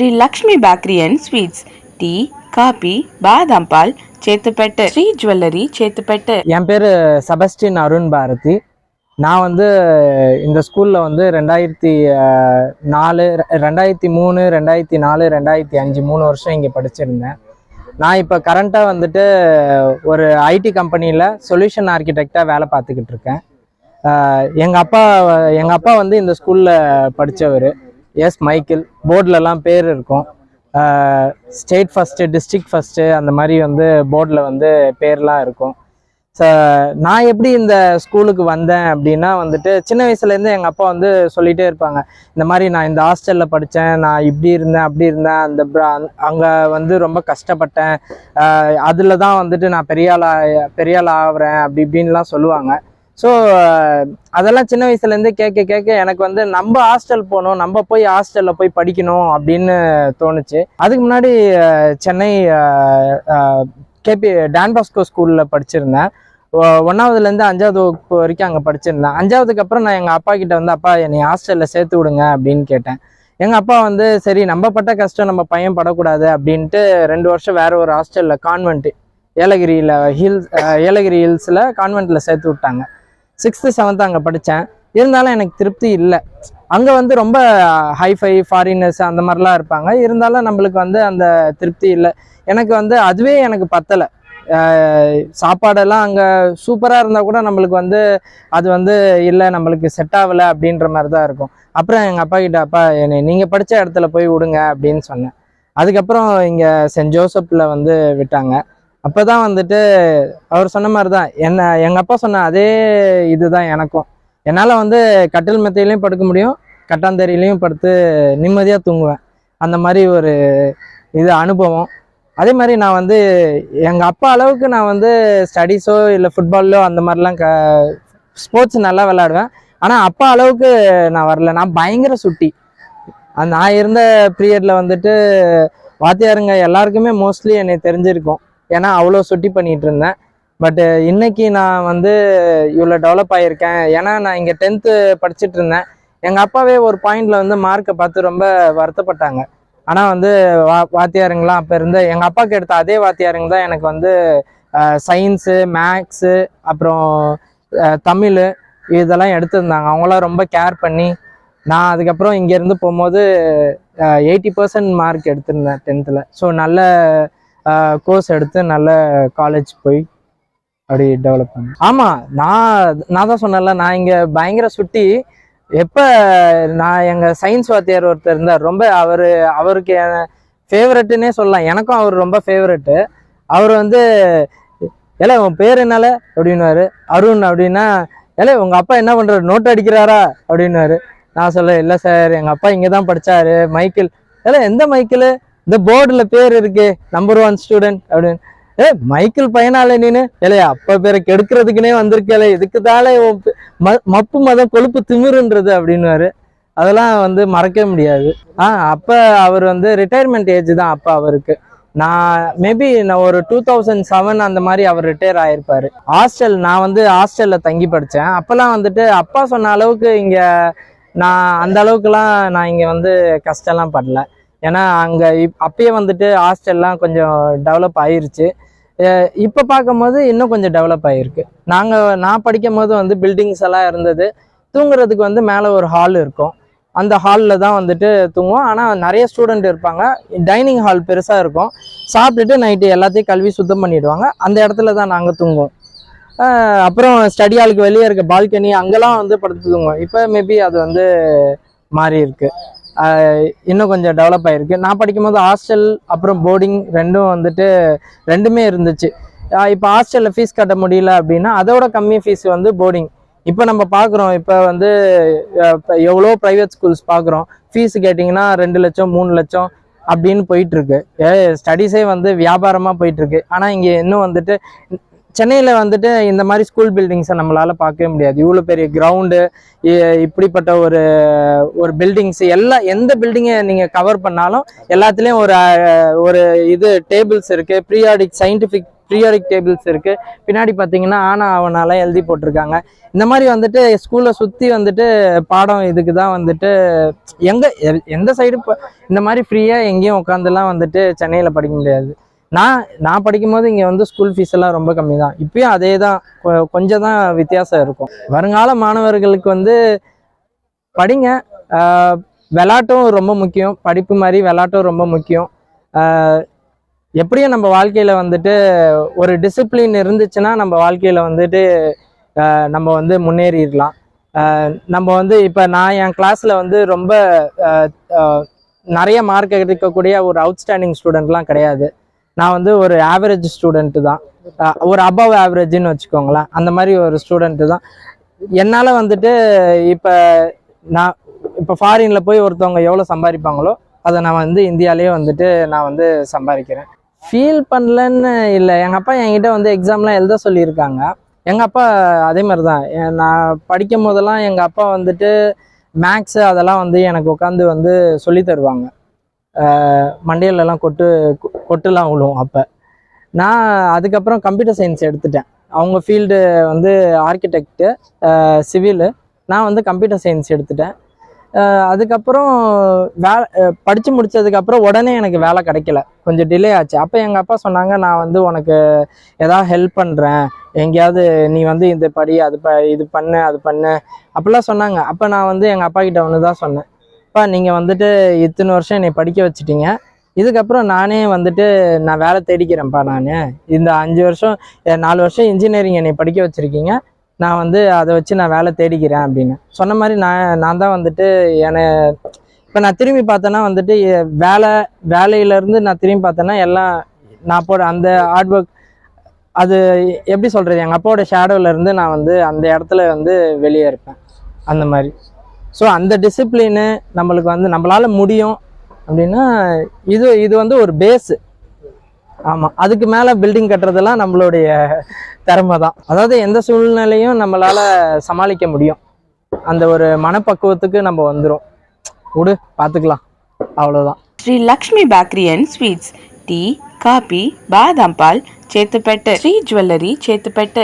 Sri Lakshmi bakery and sweets. Tea coffee பாதாம் பால் Chetpet. Sri jewellery Chetpet. என் பேர் செபஸ்டின் அருண் பாரதி. நான் வந்து இந்த ஸ்கூலில் வந்து ரெண்டாயிரத்தி நாலு ரெண்டாயிரத்தி மூணு ரெண்டாயிரத்தி நாலு ரெண்டாயிரத்தி அஞ்சு மூணு வருஷம் இங்கே படிச்சிருந்தேன். நான் இப்போ கரண்ட்டாக வந்துட்டு ஒரு ஐடி கம்பெனியில் சொல்யூஷன் ஆர்கிடெக்டாக வேலை பார்த்துக்கிட்டு இருக்கேன். எங்கள் அப்பா எங்கள் அப்பா வந்து இந்த ஸ்கூலில் படித்தவர் எஸ் மைக்கேல் போர்டிலலாம் பேர் இருக்கும். ஸ்டேட் ஃபஸ்ட்டு டிஸ்ட்ரிக்ட் ஃபஸ்ட்டு அந்த மாதிரி வந்து போர்டில் வந்து பேர்லாம் இருக்கும். ஸோ நான் எப்படி இந்த ஸ்கூலுக்கு வந்தேன் அப்படின்னா வந்துட்டு சின்ன வயசுலேருந்து எங்கள் அப்பா வந்து சொல்லிகிட்டே இருப்பாங்க. இந்த மாதிரி நான் இந்த ஹாஸ்டலில் படித்தேன் நான் இப்படி இருந்தேன் அப்படி இருந்தேன் அந்த அங்கே வந்து ரொம்ப கஷ்டப்பட்டேன். அதில் தான் வந்துட்டு நான் பெரியாள் பெரியாள் ஆகிறேன் அப்படி இப்படின்லாம் சொல்லுவாங்க. ஸோ அதெல்லாம் சின்ன வயசுலேருந்து கேட்க கேட்க எனக்கு வந்து நம்ம ஹாஸ்டல் போகணும் நம்ம போய் ஹாஸ்டலில் போய் படிக்கணும் அப்படின்னு தோணுச்சு. அதுக்கு முன்னாடி சென்னை கேபி டான் பாஸ்கோ ஸ்கூலில் படிச்சிருந்தேன். ஒன்றாவதுலேருந்து அஞ்சாவது வகுப்பு வரைக்கும் அங்கே படிச்சிருந்தேன். அஞ்சாவதுக்கு அப்புறம் நான் எங்கள் அப்பா கிட்ட வந்து அப்பா என்னை ஹாஸ்டலில் சேர்த்து விடுங்க அப்படின்னு கேட்டேன். எங்கள் அப்பா வந்து சரி நம்ம பட்ட கஷ்டம் நம்ம பையன் படக்கூடாது அப்படின்ட்டு ரெண்டு வருஷம் வேற ஒரு ஹாஸ்டலில் கான்வென்ட் ஏலகிரியில் ஹில்ஸ் ஏலகிரி ஹில்ஸில் கான்வென்ட்டில் சேர்த்து விட்டாங்க. சிக்ஸ்த்து செவன்த்து அங்கே படித்தேன் இருந்தாலும் எனக்கு திருப்தி இல்லை. அங்கே வந்து ரொம்ப ஹைஃபை ஃபாரினர்ஸ் அந்த மாதிரிலாம் இருப்பாங்க. இருந்தாலும் நம்மளுக்கு வந்து அந்த திருப்தி இல்லை. எனக்கு வந்து அதுவே எனக்கு பத்தலை. சாப்பாடெல்லாம் அங்கே சூப்பராக இருந்தால் கூட நம்மளுக்கு வந்து அது வந்து இல்லை நம்மளுக்கு செட் ஆகலை அப்படின்ற மாதிரி தான் இருக்கும். அப்புறம் எங்கள் அப்பா கிட்ட அப்பா என்னை நீங்கள் படித்த இடத்துல போய் விடுங்க அப்படின்னு சொன்னேன். அதுக்கப்புறம் இங்கே சென்ட் ஜோசப்பில் வந்து விட்டாங்க. அப்போ தான் வந்துட்டு அவர் சொன்ன மாதிரி தான் என்ன எங்கள் அப்பா சொன்ன அதே இதுதான் எனக்கும். என்னால் வந்து கட்டில் மெத்தையிலையும் படுக்க முடியும் கட்டாந்தறியிலையும் படுத்து நிம்மதியாக தூங்குவேன். அந்த மாதிரி ஒரு இது அனுபவம். அதே மாதிரி நான் வந்து எங்கள் அப்பா அளவுக்கு நான் வந்து ஸ்டடீஸோ இல்லை ஃபுட்பாலோ அந்த மாதிரிலாம் க ஸ்போர்ட்ஸ் நல்லா விளாடுவேன் ஆனால் அப்பா அளவுக்கு நான் வரல. நான் பயங்கர சுட்டி. நான் இருந்த பீரியடில் வந்துட்டு வாத்தியாருங்க எல்லாருக்குமே மோஸ்ட்லி என்னை தெரிஞ்சிருக்கும். ஏன்னா அவ்வளோ சுட்டி பண்ணிகிட்டு இருந்தேன் பட்டு இன்னைக்கு நான் வந்து இவ்வளோ டெவலப் ஆகியிருக்கேன். ஏன்னா நான் இங்கே டென்த்து படிச்சுட்டு இருந்தேன் எங்கள் அப்பாவே ஒரு பாயிண்டில் வந்து மார்க்கை பார்த்து ரொம்ப வருத்தப்பட்டாங்க. ஆனால் வந்து வா வாத்தியாருங்களாம் அப்போ இருந்த எங்கள் அப்பாவுக்கு எடுத்த அதே வாத்தியாருங்க தான் எனக்கு வந்து சயின்ஸு மேக்ஸு அப்புறம் தமிழ் இதெல்லாம் எடுத்திருந்தாங்க. அவங்களாம் ரொம்ப கேர் பண்ணி நான் அதுக்கப்புறம் இங்கேருந்து போகும்போது எயிட்டி பர்சன்ட் மார்க் எடுத்திருந்தேன் டென்த்தில் ஸோ நல்ல கோர்ஸ் எடுத்து நல்ல காலேஜ் போய் அப்படி டெவலப் பண்ணேன். ஆமாம் நான் நான் தான் சொன்னேன்ல நான் இங்கே பயங்கர சுட்டி. எப்போ நான் எங்கள் சயின்ஸ் வாத்தியார் ஒருத்தர் இருந்தார். ரொம்ப அவர் அவருக்கு ஃபேவரெட்டுன்னே சொல்லலாம். எனக்கும் அவர் ரொம்ப ஃபேவரெட்டு அவர் வந்து ஏல உன் பேர் என்னால? அப்படின்னாரு அருண் அப்படின்னா ஏல உங்கள் அப்பா என்ன பண்ணுறாரு நோட் அடிக்கிறாரா? அப்படின்னாரு நான் சொல்ல இல்லை சார் எங்கள் அப்பா இங்கே தான் படித்தாரு மைக்கேல் ஏல எந்த மைக்கேலு இந்த போர்டில் பேர் இருக்கு நம்பர் ஒன் ஸ்டூடெண்ட் அப்படின்னு. ஏ மைக்கேல் பயனால நீனு? இல்லையா? அப்பா பேரை கெடுக்கிறதுக்குனே வந்திருக்கேலே இதுக்கு ம- மப்பு மதம் கொழுப்பு திமிருன்றது அப்படின்னுவாரு. அதெல்லாம் வந்து மறக்கவே முடியாது. ஆ அப்போ அவர் வந்து ரிட்டையர்மெண்ட் ஏஜ் தான் அப்போ அவருக்கு. நான் மேபி நான் ஒரு டூ தௌசண்ட் செவன் அந்த மாதிரி அவர் ரிட்டையர் ஆயிருப்பாரு. ஹாஸ்டல் நான் வந்து ஹாஸ்டலில் தங்கி படித்தேன் அப்போல்லாம் வந்துட்டு அப்பா சொன்ன அளவுக்கு இங்கே நான் அந்த அளவுக்குலாம் நான் இங்கே வந்து கஷ்டம்லாம் படல. ஏன்னா அங்கே இப் அப்பயே வந்துட்டு ஹாஸ்டல்லாம் கொஞ்சம் டெவலப் ஆயிருச்சு. இப்போ பார்க்கும்போது இன்னும் கொஞ்சம் டெவலப் ஆகிருக்கு நாங்கள் நான் படிக்கும் போது வந்து பில்டிங்ஸ் எல்லாம் இருந்தது. தூங்குறதுக்கு வந்து மேலே ஒரு ஹால் இருக்கும். அந்த ஹாலில் தான் வந்துட்டு தூங்குவோம். ஆனால் நிறைய ஸ்டூடெண்ட் இருப்பாங்க. டைனிங் ஹால் பெருசாக இருக்கும். சாப்பிட்டுட்டு நைட்டு எல்லாத்தையும் கல்வி சுத்தம் பண்ணிவிடுவாங்க அந்த இடத்துல தான் நாங்கள் தூங்குவோம். அப்புறம் ஸ்டடி ஹாலுக்கு வெளியே இருக்க பால்கனி அங்கெல்லாம் வந்து படுத்து தூங்குவோம். இப்போ மேபி அது வந்து மாறி இருக்குது இன்னும் கொஞ்சம் டெவலப் ஆகிருக்கு நான் படிக்கும்போது ஹாஸ்டல் அப்புறம் போர்டிங் ரெண்டும் வந்துட்டு ரெண்டுமே இருந்துச்சு. இப்போ ஹாஸ்டலில் ஃபீஸ் கட்ட முடியல அப்படின்னா அதோட கம்மி ஃபீஸ் வந்து போர்டிங் இப்போ நம்ம பார்க்குறோம் இப்போ வந்து எவ்வளோ ப்ரைவேட் ஸ்கூல்ஸ் பார்க்குறோம் ஃபீஸ் கேட்டிங்கன்னா ரெண்டு லட்சம் மூணு லட்சம் அப்படின்னு போயிட்டுருக்கு ஸ்டடீஸே வந்து வியாபாரமாக போயிட்டுருக்கு ஆனால் இங்கே இன்னும் வந்துட்டு சென்னையில் வந்துட்டு இந்த மாதிரி ஸ்கூல் பில்டிங்ஸை நம்மளால் பார்க்கவே முடியாது. இவ்வளோ பெரிய கிரவுண்டு இப்படிப்பட்ட ஒரு ஒரு பில்டிங்ஸ் எல்லா எந்த பில்டிங்கை நீங்கள் கவர் பண்ணாலும் எல்லாத்துலேயும் ஒரு ஒரு இது டேபிள்ஸ் இருக்குது ப்ரீயாடிக் சயின்டிஃபிக் ப்ரீயாடிக் டேபிள்ஸ் இருக்குது பின்னாடி பார்த்தீங்கன்னா ஆனா அவனால எழுதி போட்டிருக்காங்க. இந்த மாதிரி வந்துட்டு ஸ்கூலை சுற்றி வந்துட்டு பாடம் இதுக்கு தான் வந்துட்டு எங்கே எந்த சைடு இந்த மாதிரி ஃப்ரீயாக எங்கேயும் உட்காந்துலாம் வந்துட்டு சென்னையில் படிக்க முடியாது. நான் நான் படிக்கும்போது இங்கே வந்து ஸ்கூல் ஃபீஸ் எல்லாம் ரொம்ப கம்மி தான் இப்பயும் அதே தான் கொஞ்சம் தான் வித்தியாசம் இருக்கும். வருங்கால மாணவர்களுக்கு வந்து படிங்க. விளாட்டும் ரொம்ப முக்கியம். படிப்பு மாதிரி விளாட்டும் ரொம்ப முக்கியம். எப்படியும் நம்ம வாழ்க்கையில் வந்துட்டு ஒரு டிசிப்ளின் இருந்துச்சுன்னா நம்ம வாழ்க்கையில் வந்துட்டு நம்ம வந்து முன்னேறிடலாம். நம்ம வந்து இப்போ நான் என் கிளாஸில் வந்து ரொம்ப நிறைய மார்க் எடுக்கக்கூடிய ஒரு அவுட்ஸ்டாண்டிங் ஸ்டூடெண்ட்லாம் கிடையாது. நான் வந்து ஒரு ஆவரேஜ் ஸ்டூடெண்ட்டு தான். ஒரு அபவ் ஆவரேஜ்னு வச்சுக்கோங்களேன். அந்த மாதிரி ஒரு ஸ்டூடெண்ட்டு தான். என்னால் வந்துட்டு இப்போ நான் இப்போ ஃபாரினில் போய் ஒருத்தவங்க எவ்வளோ சம்பாதிப்பாங்களோ அதை நான் வந்து இந்தியாலேயே வந்துட்டு நான் வந்து சம்பாதிக்கிறேன். ஃபீல் பண்ணலன்னு இல்லை. எங்கள் அப்பா என்கிட்ட வந்து எக்ஸாம்லாம் எழுத சொல்லியிருக்காங்க. எங்கள் அப்பா அதே மாதிரி தான் நான் படிக்கும் போதெல்லாம் எங்கள் அப்பா வந்துட்டு மேக்ஸு அதெல்லாம் வந்து எனக்கு உட்காந்து வந்து சொல்லி தருவாங்க. மண்டையிலலாம் கொட்டு கொட்டுலாம் விழுவும் அப்போ. நான் அதுக்கப்புறம் கம்ப்யூட்டர் சயின்ஸ் எடுத்துட்டேன். அவங்க ஃபீல்டு வந்து ஆர்கிடெக்டு சிவிலு நான் வந்து கம்ப்யூட்டர் சயின்ஸ் எடுத்துட்டேன். அதுக்கப்புறம் வேலை படித்து முடிச்சதுக்கப்புறம் உடனே எனக்கு வேலை கிடைக்கல. கொஞ்சம் டிலே ஆச்சு. அப்போ எங்கள் அப்பா சொன்னாங்க நான் வந்து உனக்கு எதாவது ஹெல்ப் பண்ணுறேன் எங்கேயாவது நீ வந்து இது படி அது ப இது பண்ணு அது பண்ணு. அப்படிலாம் சொன்னாங்க. அப்போ நான் வந்து எங்கள் அப்பா கிட்ட ஒன்று தான் சொன்னேன். அப்பா நீங்கள் வந்துட்டு இத்தனை வருஷம் என்னை படிக்க வச்சுட்டீங்க. இதுக்கப்புறம் நானே வந்துட்டு நான் வேலை தேடிக்கிறேன்ப்பா நான். இந்த அஞ்சு வருஷம் நாலு வருஷம் இன்ஜினியரிங் என்னை படிக்க வச்சுருக்கீங்க. நான் வந்து அதை வச்சு நான் வேலை தேடிக்கிறேன் அப்படின்னு. சொன்ன மாதிரி நான் நான் தான் வந்துட்டு என்னை இப்போ நான் திரும்பி பார்த்தேன்னா வந்துட்டு வேலை வேலையிலேருந்து நான் திரும்பி பார்த்தேன்னா எல்லாம் நான் போட அந்த ஹார்ட் ஒர்க் அது எப்படி சொல்கிறது எங்கள் அப்பாவோட ஷேடோவிலேருந்து நான் வந்து அந்த இடத்துல வந்து வெளியே இருப்பேன். அந்த மாதிரி. ஸோ அந்த டிசிப்ளினு நம்மளுக்கு வந்து நம்மளால் முடியும் அப்படின்னா இது இது வந்து ஒரு பேஸு ஆமாம் அதுக்கு மேலே பில்டிங் கட்டுறதெல்லாம் நம்மளுடைய திறமை தான். அதாவது எந்த சூழ்நிலையும் நம்மளால் சமாளிக்க முடியும். அந்த ஒரு மனப்பக்குவத்துக்கு நம்ம வந்துடும் விடு பார்த்துக்கலாம் அவ்வளோதான் Sri Lakshmi bakery and sweets. Tea coffee பாதாம் பால் சேத்துப்பேட்டு. ஸ்ரீ ஜுவல்லரி சேத்துப்பேட்டு.